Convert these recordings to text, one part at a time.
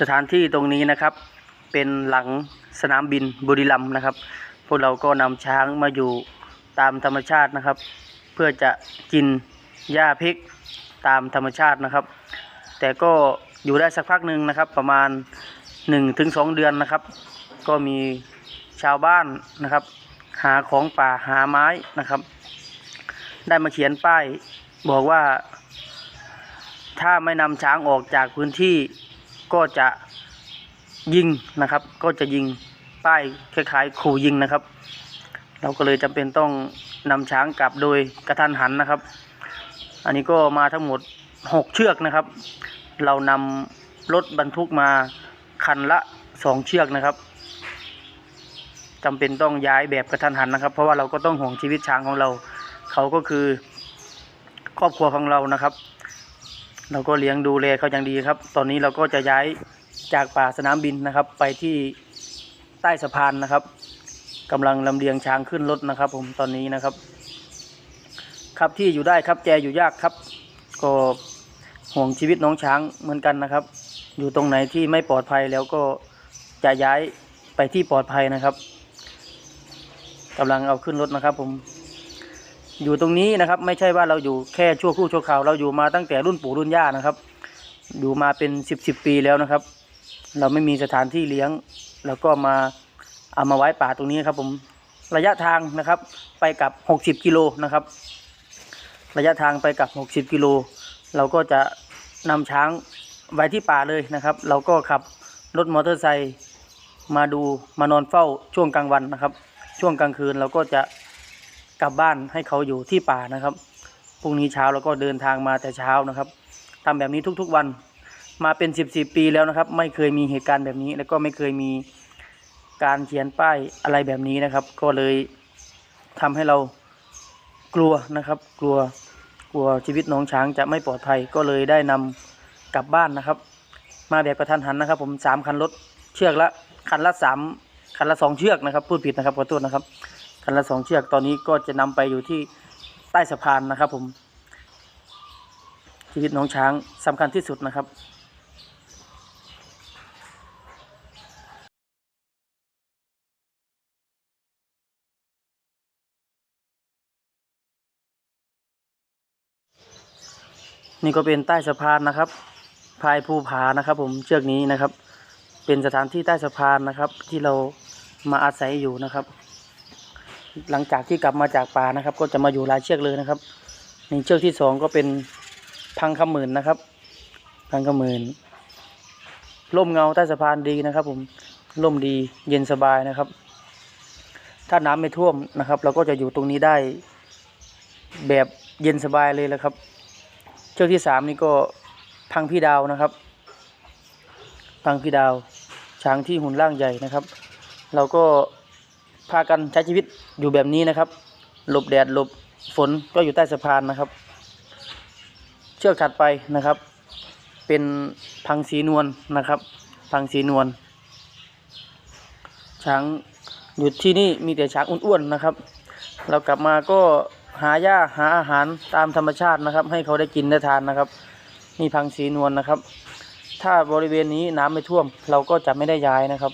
สถานที่ตรงนี้นะครับ เป็นหลังสนามบินบุรีรัมย์นะครับ พวกเราก็นำช้างมาอยู่ตามธรรมชาตินะครับ เพื่อจะกินหญ้าพริกตามธรรมชาตินะครับ แต่ก็อยู่ได้สักพักหนึ่งนะครับ ประมาณ 1-2ถึงเดือนนะครับ ก็มีชาวบ้านนะครับ หาของป่าหาไม้นะครับ ได้มาเขียนป้ายบอกว่า ถ้าไม่นำช้างออกจากพื้นที่ ก็จะยิงนะครับ ก็จะยิงป้ายคล้ายๆขู่ยิงนะครับ เราก็เลยจำเป็นต้องนำช้างกลับโดยกระทันหันนะครับ อันนี้ก็มาทั้งหมดหกเชือกนะครับ เรานำรถบรรทุกมาคันละสองเชือกนะครับจำเป็นต้องย้ายแบบกระทันหันนะครับ เพราะว่าเราก็ต้องห่วงชีวิตช้างของเรา เขาก็คือครอบครัวของเรานะครับ เราก็เลี้ยงดูแลเขาอย่างดีครับ ตอนนี้เราก็จะย้ายจากป่าสนามบินนะครับ ไปที่ใต้สะพานนะครับกำลังลำเลียงช้างขึ้นรถนะครับ ผมตอนนี้นะครับ ครับที่อยู่ได้ครับแจอยู่ยากครับ ก็ห่วงชีวิตน้องช้างเหมือนกันนะครับ อยู่ตรงไหนที่ไม่ปลอดภัยแล้วก็จะย้ายไปที่ปลอดภัยนะครับกำลังเอาขึ้นรถนะครับผม อยู่ตรงนี้นะครับ ไม่ใช่ว่าเราอยู่แค่ชั่วครู่ชั่วคราวเราอยู่มาตั้งแต่รุ่นปู่รุ่นย่านะครับ อยู่มาเป็นสิบสิบปีแล้วนะครับ เราไม่มีสถานที่เลี้ยง แล้วก็มาเอามาไว้ป่าตรงนี้ครับผมระยะทางนะครับไปกับหกสิบกิโลนะครับ ระยะทางไปกับหกสิบกิโล เราก็จะนำช้างไว้ที่ป่าเลยนะครับ เราก็ขับรถมอเตอร์ไซค์มาดูมานอนเฝ้าช่วงกลางวันนะครับ ช่วงกลางคืนเราก็จะ กลับบ้านให้เขาอยู่ที่ป่านะครับพรุ่งนี้เช้าเราก็เดินทางมาแต่เช้านะครับทำแบบนี้ทุกๆวันมาเป็นสิบสปีแล้วนะครับ ไม่เคยมีเหตุการณ์แบบนี้ แล้วก็ไม่เคยมีการเขียนป้ายอะไรแบบนี้นะครับ ก็เลยทำให้เรากลัวนะครับ กลัวกลัวชีวิตน้องช้างจะไม่ปลอดภัยก็เลยได้นำกลับบ้านนะครับ มาแบบกระทันหันนะครับ ผมสามคันรถเชือกละคันละสามคันละสองเชือกนะครับพูดผิดนะครับขอโทษนะครับ คันละสองเชือกตอนนี้ก็จะนำไปอยู่ที่ใต้สะพานนะครับผม ชีวิตน้องช้างสำคัญที่สุดนะครับนี่ก็เป็นใต้สะพานนะครับ พายภูผานะครับ ผมเชือกนี้นะครับ เป็นสถานที่ใต้สะพานนะครับ ที่เรามาอาศัยอยู่นะครับ หลังจากที่กลับมาจากป่านะครับ ก็จะมาอยู่ลายเชือกเลยนะครับนี่เชือกที่สองก็เป็นพังขมื่นนะครับ พังขมื่นร่มเงาใต้สะพานดีนะครับ ผมร่มดีเย็นสบายนะครับ ถ้าน้ำไม่ท่วมนะครับ เราก็จะอยู่ตรงนี้ได้แบบเย็นสบายเลยแหละครับ เชือกที่สามนี่ก็พังพี่ดาวนะครับ พังพี่ดาวช้างที่หุ่นร่างใหญ่นะครับ เราก็ พากันใช้ชีวิตอยู่แบบนี้นะครับ หลบแดดหลบฝนก็อยู่ใต้สะพานนะครับ เชือกถัดไปนะครับ เป็นพังสีนวลนะครับ พังสีนวลช้างอยู่ที่นี่มีแต่ช้างอ้วนๆนะครับ เรากลับมาก็หาหญ้าหาอาหารตามธรรมชาตินะครับ ให้เขาได้กินได้ทานนะครับนี่พังสีนวลนะครับ ถ้าบริเวณนี้น้ำไม่ท่วม เราก็จะไม่ได้ย้ายนะครับ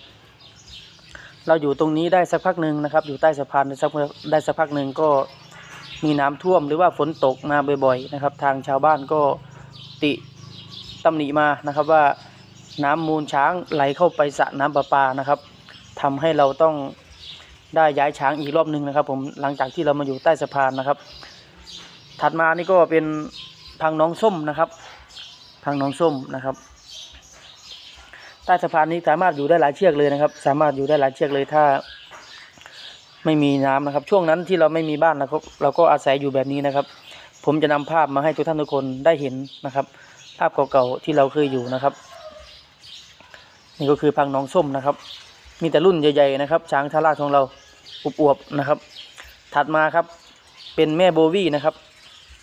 เราอยู่ตรงนี้ได้สักพักหนึ่งนะครับ อยู่ใต้สะพานได้สักได้สักพักหนึ่งก็มีน้ำท่วมหรือว่าฝนตกมาบ่อยๆนะครับ ทางชาวบ้านก็ติตำหนิมานะครับว่าน้ำมูลช้างไหลเข้าไปสระน้ำประปานะครับทำให้เราต้องได้ย้ายช้างอีกรอบหนึ่งนะครับ ผมหลังจากที่เรามาอยู่ใต้สะพานนะครับ ถัดมานี่ก็เป็นพังน้องส้มนะครับ พังน้องส้มนะครับ ใต้สะพานนี้สามารถอยู่ได้หลายเชือกเลยนะครับ สามารถอยู่ได้หลายเชือกเลยถ้า ไม่มีน้ำนะครับ ช่วงนั้นที่เราไม่มีบ้านนะครับ เราก็อาศัยอยู่แบบนี้นะครับ ผมจะนำภาพมาให้ทุกท่านทุกคนได้เห็นนะครับ ภาพเก่าๆที่เราเคยอยู่นะครับ นี่ก็คือพังน้องส้มนะครับ มีแต่รุ่นใหญ่ๆนะครับ ช้างทาราของเราอวบๆนะครับ ถัดมาครับเป็นแม่โบวี่นะครับ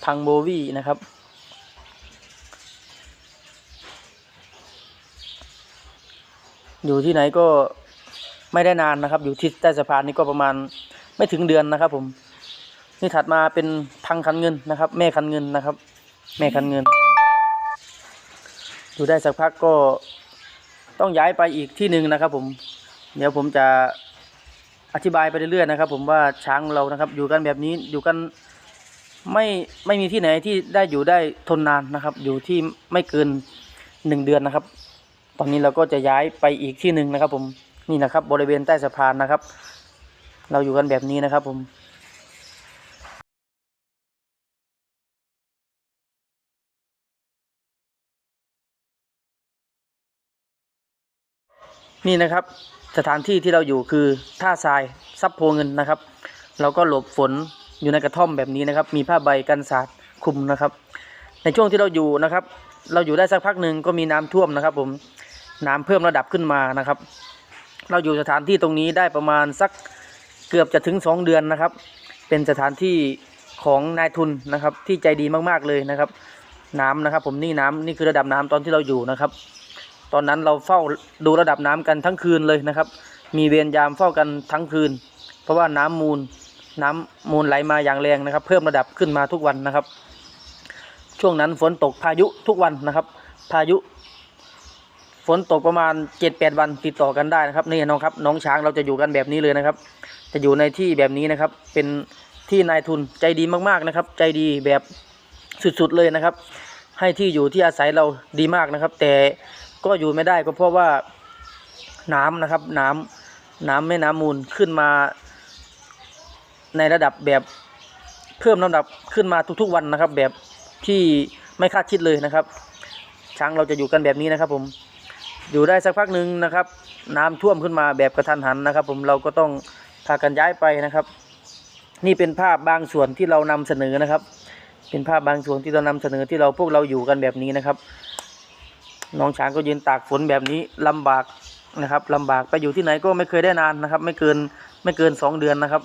พังโบวี่นะครับ อยู่ที่ไหนก็ไม่ได้นานนะครับ อยู่ที่ใต้สะพานนี่ก็ประมาณไม่ถึงเดือนนะครับ ผม นี่ถัดมาเป็นพังคันเงินนะครับ แม่คันเงินนะครับ แม่คันเงิน อยู่ได้สักพักก็ต้องย้ายไปอีกที่หนึ่งนะครับ ผม เดี๋ยวผมจะอธิบายไปเรื่อยๆนะครับ ผมว่าช้างเรานะครับ อยู่กันแบบนี้อยู่กันไม่ไม่มีที่ไหนที่ได้อยู่ได้ทนนานนะครับ อยู่ที่ไม่เกินหนึ่งเดือนนะครับ ตอนนี้เราก็จะย้ายไปอีกที่หนึ่งนะครับ ผมนี่นะครับ บริเวณใต้สะพานนะครับ เราอยู่กันแบบนี้นะครับ ผมนี่นะครับสถานที่ที่เราอยู่คือท่าทรายซับโพเงินนะครับ เราก็หลบฝนอยู่ในกระท่อมแบบนี้นะครับ มีผ้าใบกันสาดคลุมนะครับ ในช่วงที่เราอยู่นะครับ เราอยู่ได้สักพักหนึ่งก็มีน้ำท่วมนะครับ ผม น้ำเพิ่มระดับขึ้นมานะครับ เราอยู่สถานที่ตรงนี้ได้ประมาณสักเกือบจะถึงสองเดือนนะครับ เป็นสถานที่ของนายทุนนะครับที่ใจดีมากๆเลยนะครับ น้ำนะครับ ผมนี่น้ำนี่คือระดับน้ำตอนที่เราอยู่นะครับ ตอนนั้นเราเฝ้าดูระดับน้ำกันทั้งคืนเลยนะครับ มีเวรยามเฝ้ากันทั้งคืน เพราะว่าน้ำมูลน้ำมูลไหลมาอย่างแรงนะครับ เพิ่มระดับขึ้นมาทุกวันนะครับ ช่วงนั้นฝนตกพายุทุกวันนะครับ พายุ ฝนตกประมาณเจ็ดแปดวันติดต่อกันได้นะครับนี่น้องครับน้องช้างเราจะอยู่กันแบบนี้เลยนะครับ จะอยู่ในที่แบบนี้นะครับ เป็นที่นายทุนใจดีมากๆนะครับ ใจดีแบบสุดๆเลยนะครับ ให้ที่อยู่ที่อาศัยเราดีมากนะครับ แต่ก็อยู่ไม่ได้ก็เพราะว่าน้ำนะครับ น้ำน้ำแม่น้ำมูลขึ้นมา ในระดับแบบเพิ่มระดับขึ้นมาทุกๆวันนะครับ แบบที่ไม่คาดคิดเลยนะครับ ช้างเราจะอยู่กันแบบนี้นะครับผม อยู่ได้สักพักหนึ่งนะครับ น้ำท่วมขึ้นมาแบบกระทันหันนะครับ ผมเราก็ต้องพากันย้ายไปนะครับ นี่เป็นภาพบางส่วนที่เรานำเสนอนะครับ เป็นภาพบางส่วนที่เรานำเสนอที่เราพวกเราอยู่กันแบบนี้นะครับน้องช้างก็ยืนตากฝนแบบนี้ลำบากนะครับลำบากไปอยู่ที่ไหนก็ไม่เคยได้นานนะครับ ไม่เกินไม่เกินสองเดือนนะครับ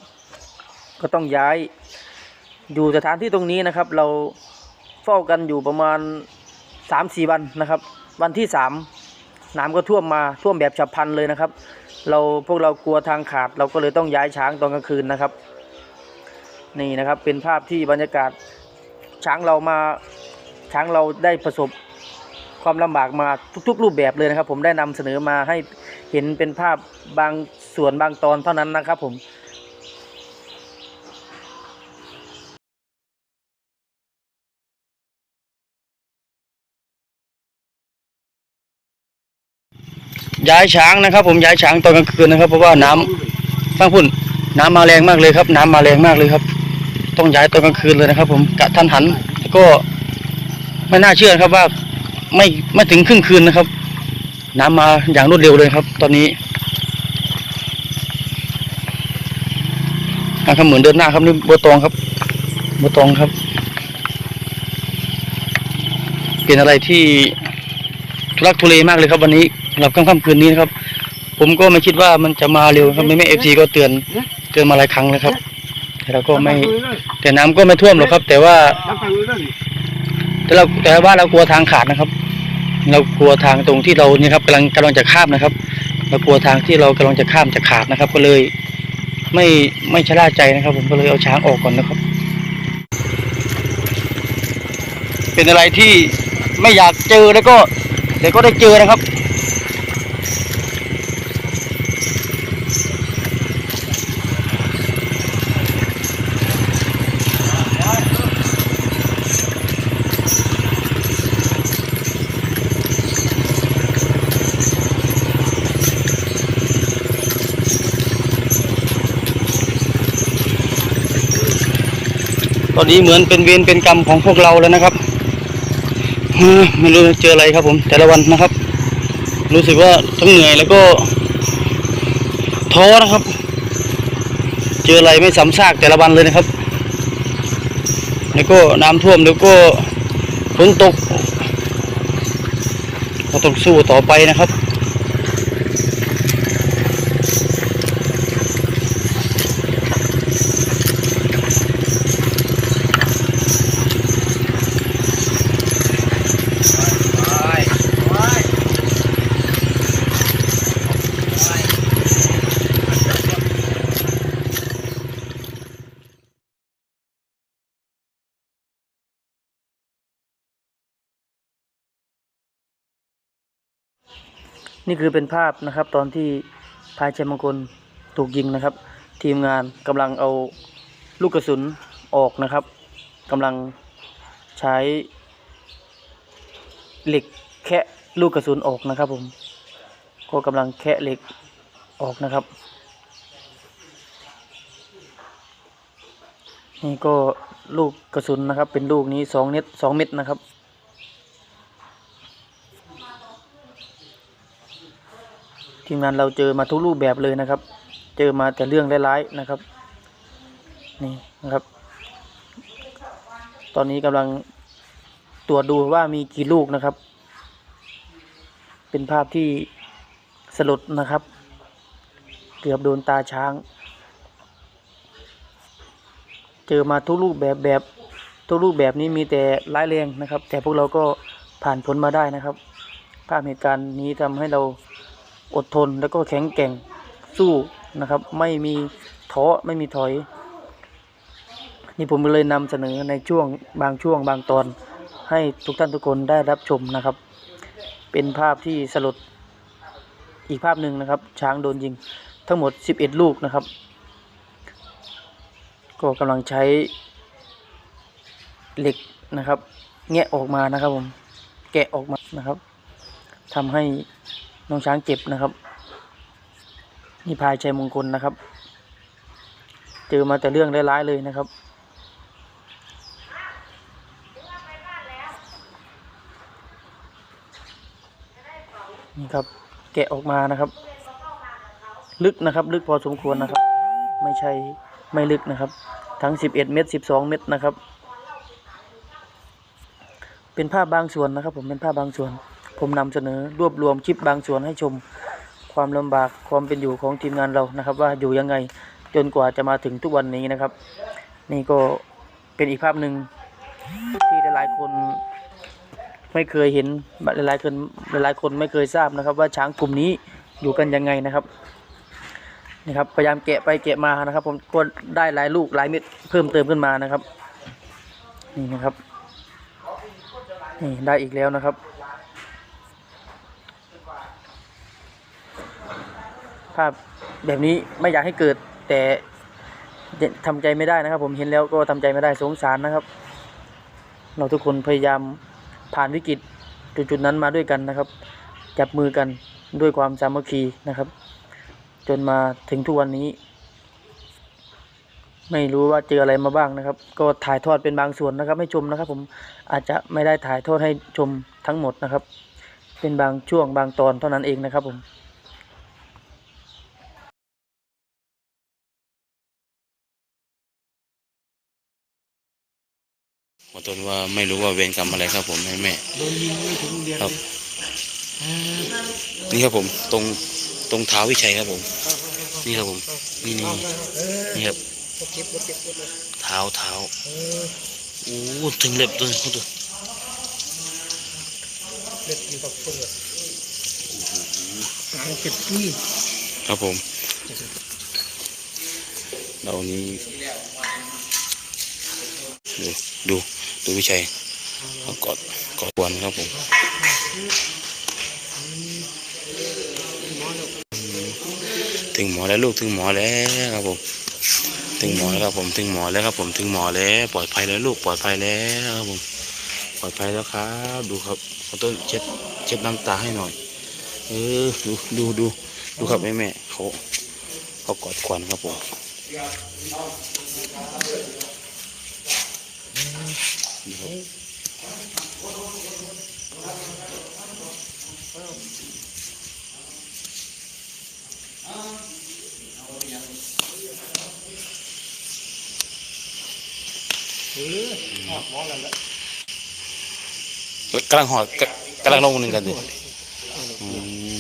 ก็ต้องย้าย อยู่สถานที่ตรงนี้นะครับ เราเฝ้ากันอยู่ประมาณสามสี่วันนะครับ วันที่สาม น้ำก็ท่วมมาท่วมแบบฉับพลันเลยนะครับ เราพวกเรากลัวทางขาด เราก็เลยต้องย้ายช้างตอนกลางคืนนะครับ นี่นะครับเป็นภาพที่บรรยากาศช้างเรามาช้างเราได้ประสบความลำบากมาทุกๆ รูปแบบเลยนะครับ ผมได้นำเสนอมาให้เห็นเป็นภาพบางส่วนบางตอนเท่านั้นนะครับ ผม ย้ายช้างนะครับ ผมย้ายช้างตอนกลางคืนนะครับ เพราะว่าน้ำฟังพุ่นน้ำมาแรงมากเลยครับ น้ำมาแรงมากเลยครับ ต้องย้ายตอนกลางคืนเลยนะครับ ผมกะทันหันแล้วก็ไม่น่าเชื่อครับว่าไม่ไม่ถึงครึ่งคืนนะครับ น้ำมาอย่างรวดเร็วเลยครับ ตอนนี้นะครับเหมือนเดินหน้าครับนี่บัวตองครับบัวตองครับ เป็นอะไรที่ทุลักทุเลมากเลยครับวันนี้ หรับค่ำคืนนี้นะครับ ผมก็ไม่คิดว่ามันจะมาเร็วครับไม่ไม่เอฟซีก็เตือนเตือนมาหลายครั้งแล้วครับ แต่เราก็ไม่แต่น้ำก็ไม่ท่วมหรอกครับ แต่ว่า แต่เราแต่ว่าเรากลัวทางขาดนะครับ เรากลัวทางตรงที่เราเนี่ยครับกำลังกำลังจะข้ามนะครับ เรากลัวทางที่เรากำลังจะข้ามจะขาดนะครับ ก็เลย ไม่ไม่ชะล่าใจนะครับ ผมก็เลยเอาช้างออกก่อนนะครับ เป็นอะไรที่ไม่อยากเจอแล้วก็แต่ก็ได้เจอนะครับ อนนี้เหมือนเป็นเวรเป็นกรรมของพวกเราแล้วนะครับไม่รู้เจออะไรครับผม แต่ละวันนะครับ รู้สึกว่าทั้งเหนื่อยแล้วก็ท้อนะครับ เจออะไรไม่ซ้ำซากแต่ละวันเลยนะครับ แล้วก็น้ำท่วมแล้วก็ฝนตกเราต้องสู้ต่อไปนะครับ นี่คือเป็นภาพนะครับ ตอนที่พายชัยมงคลถูกยิงนะครับ ทีมงานกำลังเอาลูกกระสุนออกนะครับกำลังใช้เหล็กแคะลูกกระสุนออกนะครับผมก็กำลังแคะเหล็กออกนะครับ นี่ก็ลูกกระสุนนะครับ เป็นลูกนี้สองเม็ดสองเม็ดนะครับ ทีมงานเราเจอมาทุกรูปแบบเลยนะครับ เจอมาแต่เรื่องร้ายๆนะครับ นี่นะครับ ตอนนี้กำลังตรวจดูว่ามีกี่ลูกนะครับ เป็นภาพที่สลดนะครับ เกือบโดนตาช้าง เจอมาทุกรูปแบบแบบทุกรูปแบบนี้มีแต่ร้ายแรงนะครับ แต่พวกเราก็ผ่านพ้นมาได้นะครับ ภาพเหตุการณ์นี้ทำให้เรา อดทนแล้วก็แข็งแกร่งสู้นะครับ ไม่มีท้อไม่มีถอย นี่ผมเลยนำเสนอในช่วงบางช่วงบางตอน ให้ทุกท่านทุกคนได้รับชมนะครับ เป็นภาพที่สลดอีกภาพหนึ่งนะครับ ช้างโดนยิงทั้งหมด 11 ลูกนะครับ ก็กำลังใช้เหล็กนะครับ แงะออกมานะครับผมแกะออกมานะครับทำให้ น้องช้างเจ็บนะครับ นี่พายชัยมงคลนะครับ เจอมาแต่เรื่องร้ายๆเลยนะครับ นี่ครับแกะออกมานะครับ ลึกนะครับ ลึกพอสมควรนะครับ ไม่ใช่ไม่ลึกนะครับ ทั้ง 11 เมตร 12 เมตรนะครับ เป็นภาพบางส่วนนะครับ ผมเป็นภาพบางส่วน ผมนำเสนอรวบรวมคลิปบางส่วนให้ชมความลำบากความเป็นอยู่ของทีมงานเรานะครับ ว่าอยู่ยังไงจนกว่าจะมาถึงทุกวันนี้นะครับ นี่ก็เป็นอีกภาพหนึ่งที่หลายๆคนไม่เคยเห็นหลายๆคนหลายๆคนไม่เคยทราบนะครับ ว่าช้างกลุ่มนี้อยู่กันยังไงนะครับนี่ครับพยายามแกะไปแกะมานะครับ ผมก็ได้หลายลูกหลายเม็ดเพิ่มเติมขึ้นมานะครับ นี่นะครับนี่ได้อีกแล้วนะครับาพแบบนี้ไม่อยากให้เกิดแต่ทำใจไม่ได้นะครับ ผมเห็นแล้วก็ทำใจไม่ได้สงสารนะครับ เราทุกคนพยายามผ่านวิกฤตจุดๆนั้นมาด้วยกันนะครับ จับมือกันด้วยความสามัคคีนะครับ จนมาถึงทุกวันนี้ ไม่รู้ว่าเจออะไรมาบ้างนะครับ ก็ถ่ายทอดเป็นบางส่วนนะครับ ให้ชมนะครับ ผมอาจจะไม่ได้ถ่ายทอดให้ชมทั้งหมดนะครับ เป็นบางช่วงบางตอนเท่านั้นเองนะครับผม อตนว่าไม่รู้ว่าเวรกรรมอะไรครับผมแม่แม่โดนยิงไม่ถึงเดือนครับนี่ครับผมตรงตรงเท้าวิชัยครับผม นี่ครับผม นี่นี่นี่ครับเท้าเท้าโอ้ถึงเล็บตัวนี้เขาตัวเล็ดอยู่กับเปลือกหางเจ็บที่ครับผมเรานี้ดูดู ดูวิชัยเขากอดกอดวันครับผมถึงหมอแล้วลูกถึงหมอแล้วครับผมถึงหมอแล้วครับผมถึงหมอแล้วครับผมถึงหมอแล้วปลอดภัยแล้วลูกปลอดภัยแล้วครับผมปลอดภัยแล้วครับ ดูครับขอต้นเช็ดเช็ดน้ำตาให้หน่อยเออดูดูดูดูครับแม่แม่เขาเขากอดควันครับผม นี่ครับกำลังหอดกำลังลงหนึ่งกันดิอืม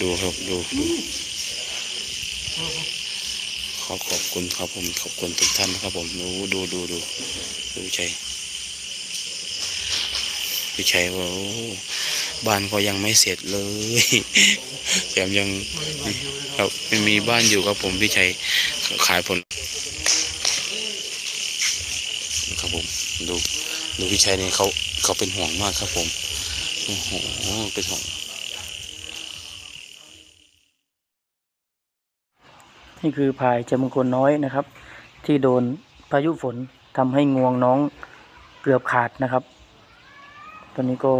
ดูครับดูดู อขอบคุณครับผมขอบคุณทุกท่านนะครับผมดูดูดูดูดูวิชัยวิชัยว่าบ้านก็ยังไม่เสร็จเลยแถมยังครับไม่มีบ้านอยู่ครับผมพี่ชัยขายผลครับผมดูดูพี่ชัยนี่เขาเขาเป็นห่วงมากครับผมโอ้โหเป็นของ นี่คือพายจมงคลน้อยนะครับ ที่โดนพายุฝนทำให้งวงน้องเกือบขาดนะครับ ตอนนี้ก็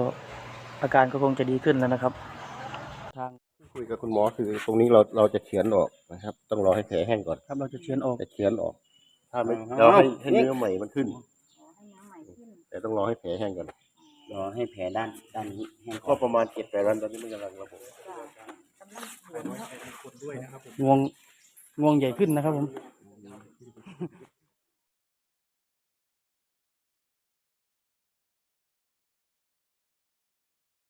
อาการก็คงจะดีขึ้นแล้วนะครับ ทางคุยกับคุณหมอคือ ตรงนี้เราเราจะเฉือนออกนะครับ ต้องรอให้แผลแห้งก่อนครับเราจะเชื้อนออกจะเฉือนออก ถ้าไม่อ๋อเราให้ให้เนื้อใหม่มันขึ้น แต่ต้องรอให้แผลแห้งก่อนรอให้แผลด้านด้านนี้แห้งก่ก็อนประมาณเจ็ดแปดวันตอนนี้มันกำลังระบบงวง งวงใหญ่ขึ้นนะครับผม